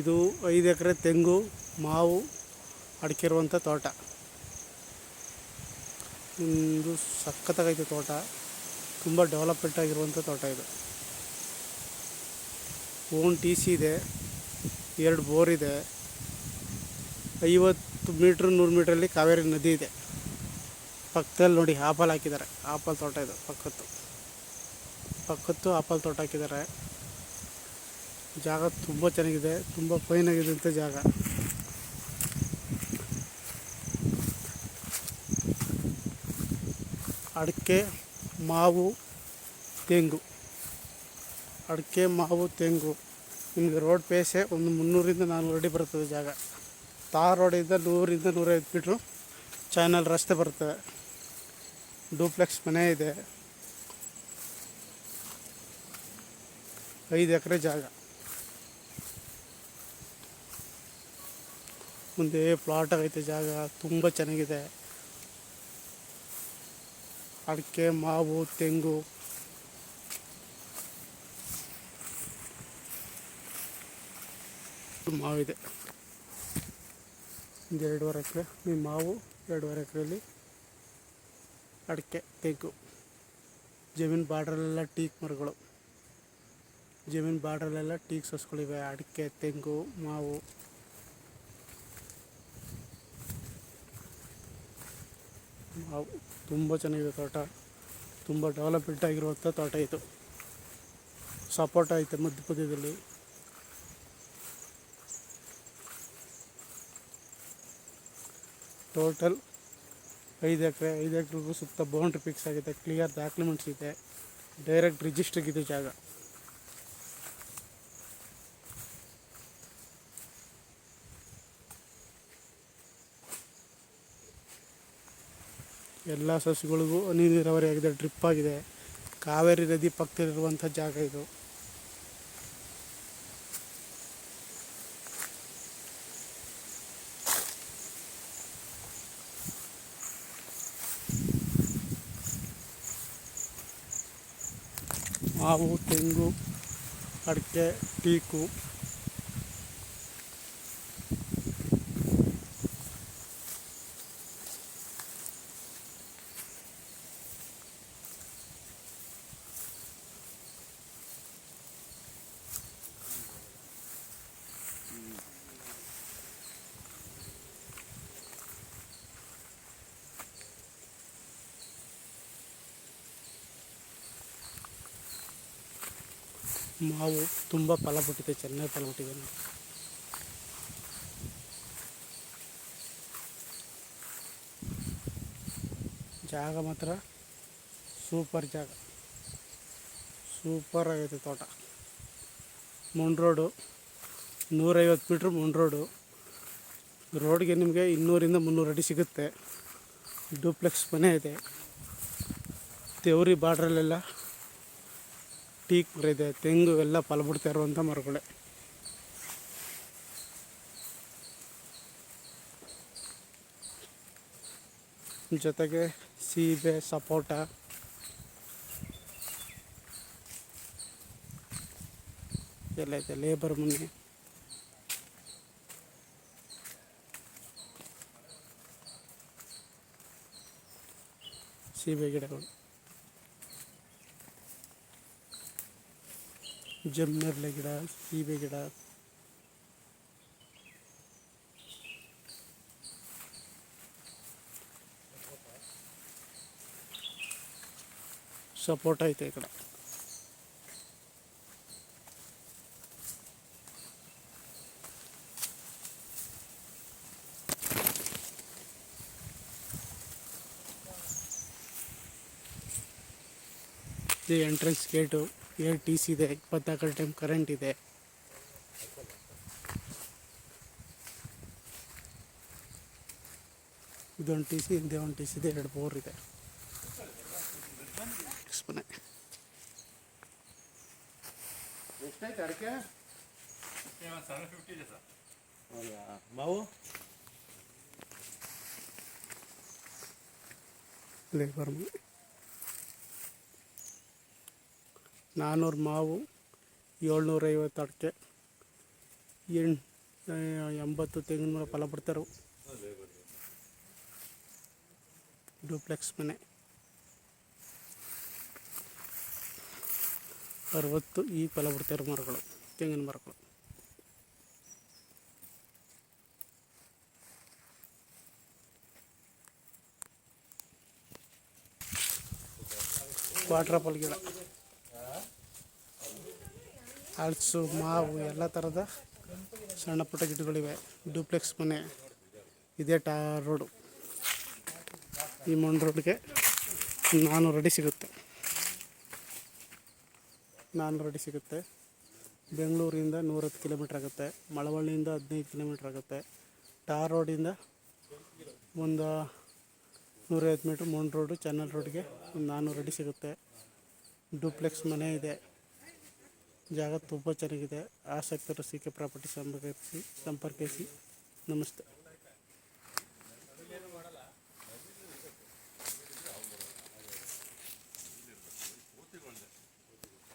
ಇದು ಐದು ಎಕರೆ ತೆಂಗು, ಮಾವು, ಅಡಿಕೆ ಇರುವಂಥ ತೋಟ. ಒಂದು ಸಖತ್ತಾಗೈತೆ ತೋಟ. ತುಂಬ ಡೆವಲಪ್ಮೆಂಟ್ ಆಗಿರುವಂಥ ತೋಟ ಇದು. ಓನ್ ಟಿ ಸಿ ಇದೆ, ಎರಡು ಬೋರ್ ಇದೆ, ಐವತ್ತು ಮೀಟ್ರ್, ನೂರು ಮೀಟ್ರಲ್ಲಿ ಕಾವೇರಿ ನದಿ ಇದೆ. ಪಕ್ಕದಲ್ಲಿ ನೋಡಿ ಆಪಲ್ ಹಾಕಿದ್ದಾರೆ. ಆಪಲ್ ತೋಟ ಇದು, ಪಕ್ಕದ್ದು. ಪಕ್ಕದ್ದು ಆಪಲ್ ತೋಟ ಹಾಕಿದ್ದಾರೆ. ಜಾಗ ತುಂಬ ಚೆನ್ನಾಗಿದೆ, ತುಂಬ ಫೈನ್ ಅಂತ ಜಾಗ. ಅಡಿಕೆ, ಮಾವು, ತೆಂಗು. ಅಡಿಕೆ, ಮಾವು, ತೆಂಗು. ನಿಮಗೆ ರೋಡ್ ಪೇಸೆ ಒಂದು ಮುನ್ನೂರಿಂದ ನಾನ್ನೂರು ಅಡಿ ಬರ್ತದೆ ಜಾಗ. ತಾರ್ ರೋಡಿಂದ ನೂರಿಂದ ನೂರೈದು ಮೀಟ್ರು ಚಾನಲ್ ರಸ್ತೆ ಬರ್ತದೆ. ಡೂಪ್ಲೆಕ್ಸ್ ಮನೆ ಇದೆ. ಐದು ಎಕರೆ ಜಾಗ. ಮುಂದೆ ಪ್ಲಾಟ್ ಆಗೈತೆ ಜಾಗ, ತುಂಬ ಚೆನ್ನಾಗಿದೆ. ಅಡಿಕೆ, ಮಾವು, ತೆಂಗು. ಮಾವಿದೆ ಒಂದು ಎರಡೂವರೆ ಎಕರೆ, ಈ ಮಾವು ಎರಡೂವರೆ ಎಕರೆಯಲ್ಲಿ ಅಡಿಕೆ, ತೆಂಗು. ಜಮೀನು ಬಾರ್ಡ್ರಲ್ಲೆಲ್ಲ ಟೀಕ್ ಮರಗಳು. ಜಮೀನು ಬಾರ್ಡ್ರಲ್ಲೆಲ್ಲ ಟೀಕ್ ಸಸ್ಗಳಿವೆ, ಅಡಿಕೆ, ತೆಂಗು, ಮಾವು. ತುಂಬ ಚೆನ್ನಾಗಿದೆ ತೋಟ. ತುಂಬ ಡೆವಲಪ್ಮೆಂಟ್ ಆಗಿರುವಂಥ ತೋಟ ಇತ್ತು ಸಪೋಟ ಐತೆ ಮಧ್ಯ ಮಧ್ಯದಲ್ಲಿ ಟೋಟಲ್ ಐದು ಎಕರೆ, ಐದು ಎಕರೆಗೂ ಸುತ್ತ ಬೌಂಡ್ರಿ ಫಿಕ್ಸ್ ಆಗಿದೆ. ಕ್ಲಿಯರ್ ಡಾಕ್ಯುಮೆಂಟ್ಸ್ ಇದೆ. ಡೈರೆಕ್ಟ್ ರಿಜಿಸ್ಟ್ರಿಗೆ ಜಾಗ. ಎಲ್ಲ ಸಸಿಗಳಿಗೂ ಹನಿ ನೀರಾವರಿ ಆಗಿದೆ, ಡ್ರಿಪ್ ಆಗಿದೆ. ಕಾವೇರಿ ನದಿ ಪಕ್ಕದಲ್ಲಿರುವಂಥ ಜಾಗ ಇದು. ಮಾವು, ತೆಂಗು, ಅಡಿಕೆ, ಟೀಕು. ಮಾವು ತುಂಬ ಫಲ ಬಿಟ್ಟಿದೆ ಚೆನ್ನಾಗಿ ಫಲ ಬಿಟ್ಟಿದೆ ಜಾಗ ಮಾತ್ರ ಸೂಪರ್ ಜಾಗ. ಸೂಪರ್ ಆಗೈತೆ ತೋಟ. ಮೊಣ್ ರೋಡು, ನೂರೈವತ್ತು ಮೀಟ್ರ್ ಮೊಣ್ ರೋಡು. ರೋಡ್ಗೆ ನಿಮಗೆ ಇನ್ನೂರಿಂದ ಮುನ್ನೂರು ಅಡಿ ಸಿಗುತ್ತೆ. ಡೂಪ್ಲೆಕ್ಸ್ ಮನೆ ಇದೆ. ದೇವ್ರಿ ಬಾರ್ಡ್ರಲ್ಲೆಲ್ಲ ಟೀಕ್ ಮರ ತೆಂಗು ಎಲ್ಲ ಫಲ ಬಿಡ್ತಾ ಇರುವಂಥ ಮರಗಳೇ. ಜೊತೆಗೆ ಸೀಬೆ, ಸಪೋಟ. ಎಲ್ಲ ಇದೆ, ಲೇಬರ್ ಮನೆ ಸೀಬೆ ಗಿಡಗಳು. ಜಮ್ನೆರ್ಲೆ ಗಿಡ ಸೀಬೆ ಗಿಡ ಸಪೋಟ ಐತೆ ಈ ಕಡೆ ಇದು entrance gate R T C ಇದೆ ಇಪ್ಪತ್ನಾಲ್ಕು ಟೈಮ್ ಕರೆಂಟ್ ಇದೆ. ಇದೊಂದು ಟಿ ಸಿ ಹಿಂದೆ ಒಂದು ಟಿ ಸಿ ಇದೆ ಎರಡು ಬೋರ್ ಇದೆ. ಮನೆ. ಎಷ್ಟೈತೆ ಅಡಿಕೆ? ಹೌದಾ? ಮಾವು? ಲೇಬರ್ ಮನೆ ನಾನ್ನೂರು ಮಾವು, ಏಳ್ನೂರೈವತ್ತು ಅಡಿಕೆ ಎಂಟು ಎಂಬತ್ತು ತೆಂಗಿನ ಮರ ಫಲ ಬಿಡ್ತಾರೆ. ಡೂಪ್ಲೆಕ್ಸ್ ಮನೆ. ಅರವತ್ತು ಈ ಫಲ ಬಿಡ್ತಾರೆ ಮರಗಳು, ತೆಂಗಿನ ಮರಗಳು. ವಾಟ್ರ್ ಆಪಲ್ ಗಿಡ. ಹಲಸು ಮಾವು ಎಲ್ಲ ಥರದ ಸಣ್ಣ ಪುಟ್ಟ ಗಿಡಗಳಿವೆ. ಡೂಪ್ಲೆಕ್ಸ್ ಮನೆ ಇದೇ ಟಾರ್ ರೋಡು. ಈ ಮಣ್ಣು ರೋಡ್ಗೆ ನಾನ್ನೂರು ಅಡಿ ಸಿಗುತ್ತೆ. ನಾನ್ನೂರು ಅಡಿ ಸಿಗುತ್ತೆ. ಬೆಂಗಳೂರಿಂದ ನೂರತ್ತು ಕಿಲೋಮೀಟ್ರ್ ಆಗುತ್ತೆ. ಮಳವಳ್ಳಿಯಿಂದ ಹದಿನೈದು ಕಿಲೋಮೀಟ್ರ್ ಆಗುತ್ತೆ. ಟಾರ್ ರೋಡಿಂದ ಒಂದು ನೂರೈವತ್ತು ಮೀಟ್ರ್ ಮೌಂಡ್ ರೋಡು ಚಾನಲ್ ರೋಡ್ಗೆ ಒಂದು ನಾನ್ನೂರು ಅಡಿ ಸಿಗುತ್ತೆ. ಡೂಪ್ಲೆಕ್ಸ್ ಮನೆ ಇದೆ. ಜಾಗ ತುಂಬ ಚೆನ್ನಾಗಿದೆ ಆಸಕ್ತರು ಸಿ ಕೆ ಪ್ರಾಪರ್ಟಿ ಸಂಪರ್ಕಿಸಿ ಸಂಪರ್ಕಿಸಿ ನಮಸ್ತೆ.